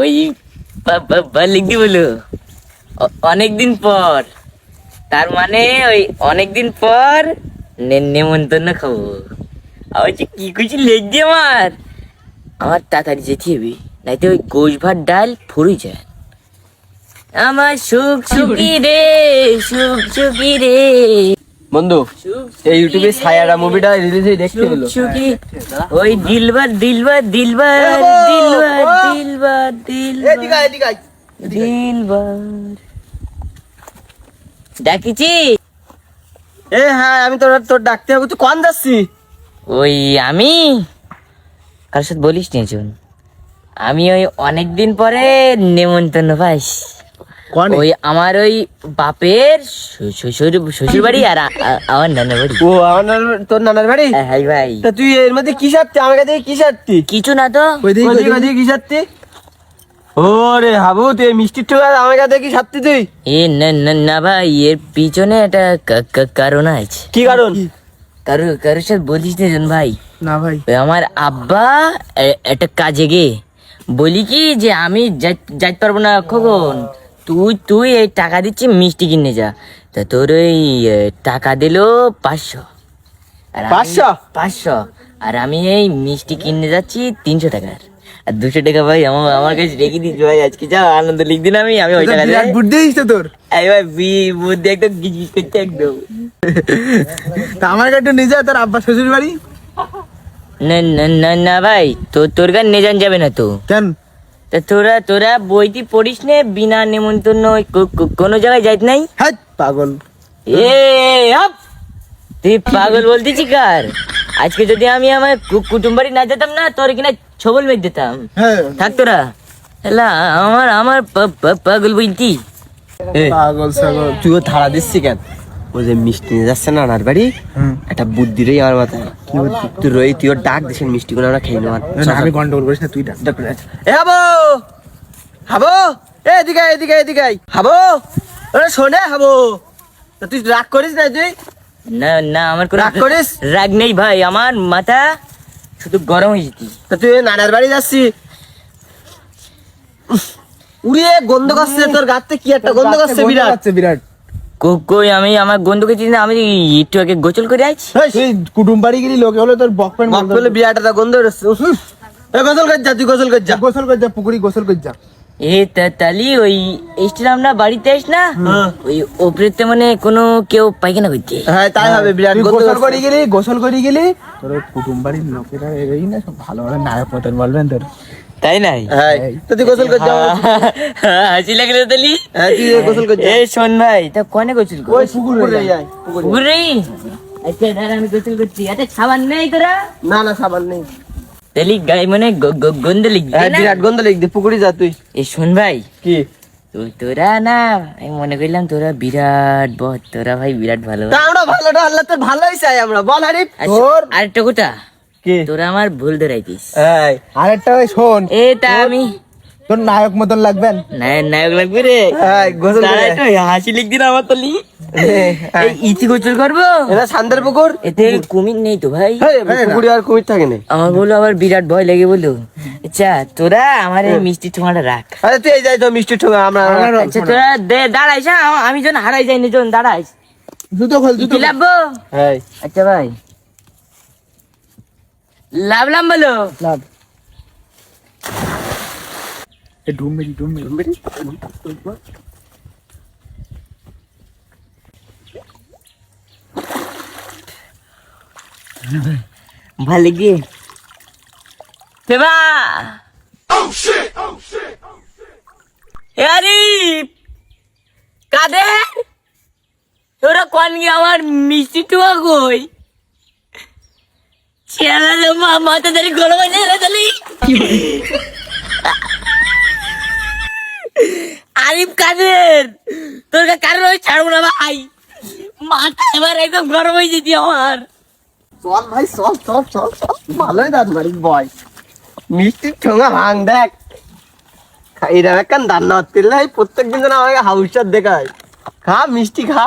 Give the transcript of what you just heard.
ওই লিখি বলো। অনেকদিন পর। তার মানে ওই অনেকদিন পর নেমন্তন্ন খাব। আবার যে কি করছি লেগে আমার? আমার তাড়াতাড়ি যেতে হবে, নাইতে ওই গোশ ভাত ডাল ফুরি যায়। আমার সুখ সুখী রে সুখ সুখী রে। বন্ধু এই ইউটিউবে সায়ারা মুভিটা রিলিজ হয়ে দেখতে পেল ওই দিলবার দিলবার দিলবার দিলবার দিলবার দিলবার দিলবার ডাকিছি এ হ্যাঁ আমি তোর তোর ডাকতে হবে তুই কোন যাচ্ছি? ওই আমি? কার সাথে বলিস নিয়েছুন আমি ওই অনেকদিন পরে নেমন্তন্ন পাইস কোন ওই আমার ওই বাপের শ্বশুর শ্বশুর বাড়ি আর আমার নানার বাড়ি। ও আমার তোর নানার বাড়ি? হাই ভাই। তা তুই এর মধ্যে কি সারতি? আমার কাছে কি সারতি? কিছু না তো। ওদিকে কি সারতি? ওরে হাবু তুই এই মিষ্টির ঠোকা আমার কাছে কি সারতি তুই? এ না না না ভাই এর পিছনে একটা কারণ আছে। কি কারণ? কারও কারোর সাথে বলিস না জন ভাই। না ভাই। আমার আব্বা একটা কাজে গে বলি কি যে আমি যাই- যাইতে পারব না কখন? তুই তুই এই টাকা দিচ্ছি মিষ্টি কিনে যা। তা তোর ওই টাকা দিলো পাঁচশো। আর আমি- 500? পাঁচশো। আর আমি এই মিষ্টি কিনে যাচ্ছি তিনশো টাকার। আর দুশো টাকা ভাই আমার আমার কাছে রেখে দিচ্ছি ভাই আজকে যা আনন্দ লিখ দিন আমি আমি ওই টাকা দিয়ে। বুদ্ধি দিস তো তোর। এই ভাই বি- বুদ্ধি একদম গিজ গিজ করছে একদম। তা আমার কাছে একটু নিজে তোর আব্বা শ্বশুর বাড়ি না না না না ভাই তো তোর গান নিয়ে যান যাবে না তো। কেন? তা তোরা তোরা বইটি পড়িস নে বিনা নেমন্তন্ন কোনো জায়গায় যাইত নাই? হ্যাঁ পাগল। এ আপ! তুই পাগল বলতেছি কার? আজকে যদি আমি আমার কুটুম বাড়ি না যেতাম না তোর কিনা ছবল মেঘ দিতাম। হ্যাঁ। থাক তোরা। এলা আমার আমার পাগল বইতি পাগল ছাগল। তুইও ধারা দিচ্ছি কেন? ও যে মিষ্টি নিয়ে যাচ্ছে না নানার বাড়ি একটা বুদ্ধি রে আমার মাথায়। তুই রই তুইও ডাক দিছেন মিষ্টি গুলো আমরা খেয়ে নেওয়ার আমি গন্ডগোল করিস না তুই ডাক। এ হাবো! হাবো! এ এদিকে এদিকে এদিকে হাবো! আরে শোনে হাবো! তুই রাগ করিস না তুই? না না আমার কোনো রাগ করিস? রাগ নেই ভাই আমার মাথা শুধু গরম হয়ে যেতি তা তুই নানার বাড়ি যাচ্ছি। উড়িয়ে গন্ধ করছে তোর গাতে কি একটা গন্ধ করছে বিরাট। বিরাট। কই আমি আমার বন্ধুকে চিনি না, আমি একটু আগে গোসল করে আছি তুই কুটুম বাড়ি গেলি লোকে হলো তোর বক প্যান্ট একটা গন্ধ। এ গোসল কর যা তুই গোসল কর যা। গোসল কর যা পুকুরি গোসল কর যা। এ তা- তালি ওই এসছিলাম না বাড়িতে আস না। ওই ওপরেতে মানে কোনো কেউ পায়খানা করছে হ্যাঁ তাই হবে বিরাট গোসল। করি গেলি গোসল করি গেলি তোর কুটুম বাড়ির লোকেরা এই না ভালো ভালো নায়ক মতন বলবেন তোর। তাই নাই? হ্যাঁ তো তুই গোসল হাসি লাগল তালি হ্যাঁ তুই গোসল কর যা। এ শোন ভাই তা কনে গোসল কর ওই পুকুরে যায় পুকুরে। আচ্ছা দাঁড়া আমি গোসল করছি। আচ্ছা সাবান নেই তোরা? না না সাবান নেই। তালি গায়ে মানে গন্ধ লিখবি হ্যাঁ বিরাট গন্ধ লিখ দে পুকুরে যা তুই। এ শোন ভাই কি? তো- তোরা না আমি মনে করলাম তোরা বিরাট বহ তোরা ভাই বিরাট ভালো। তা আমরা ভালোটা আল্লাহ তোর ভালোই চাই আমরা বল হারিফ। আচ্ছা, তোর আরেকটা কথা কি? তোরা আমার ভুল ধরাইতিস। আরেকটা ওই শোন। এ তা আমি তোর নায়ক মতন লাগবেন? নায়ক নায়ক লাগবে রে। গোসল করে একটু হাসি লিখ দিন আমার তলি। এই ইতি গোচল করব? এটা সান্দের পুকুর? এতে কুমির নেই তো ভাই। পুকুরে আর কুমির থাকে না আমার বলো আবার বিরাট ভয় লেগে বলো। আচ্ছা তোরা আমার এই মিষ্টি ঠোঙাটা রাখ। আরে তুই যাই তো মিষ্টি ঠোঙা আমরা আচ্ছা তোরা দে দাঁড়াইস হ্যাঁ, আমি যখন হারাই যাই না যখন দাঁড়াইস। জুতো খোল জুতো হ্যাঁ আচ্ছা ভাই। লাভলাম বলো। লাভ। এ ঢুম মেরি ঢুম মেরি। ভালো গিয়ে। দেবা। আরে কাদের? তোরা কোন গিয়ে আমার মিষ্টি টুয়া কই? মা মাথা ধরে গরম হয়ে তালি আরিফ কাদের? তোর কারণ ওই ছাড়বো না ভাই। মাথা এবার একদম গরম হয়ে যেতি আমার। চল ভাই চল চল চল চল। ভালোই দাঁত মারি বয় মিষ্টির ঠোঙা ভাঙ দেখ। এরকম একখান দান্না হচ্ছে প্রত্যেক দিন যেন আমাকে হাউসার দেখায়। খা মিষ্টি খা।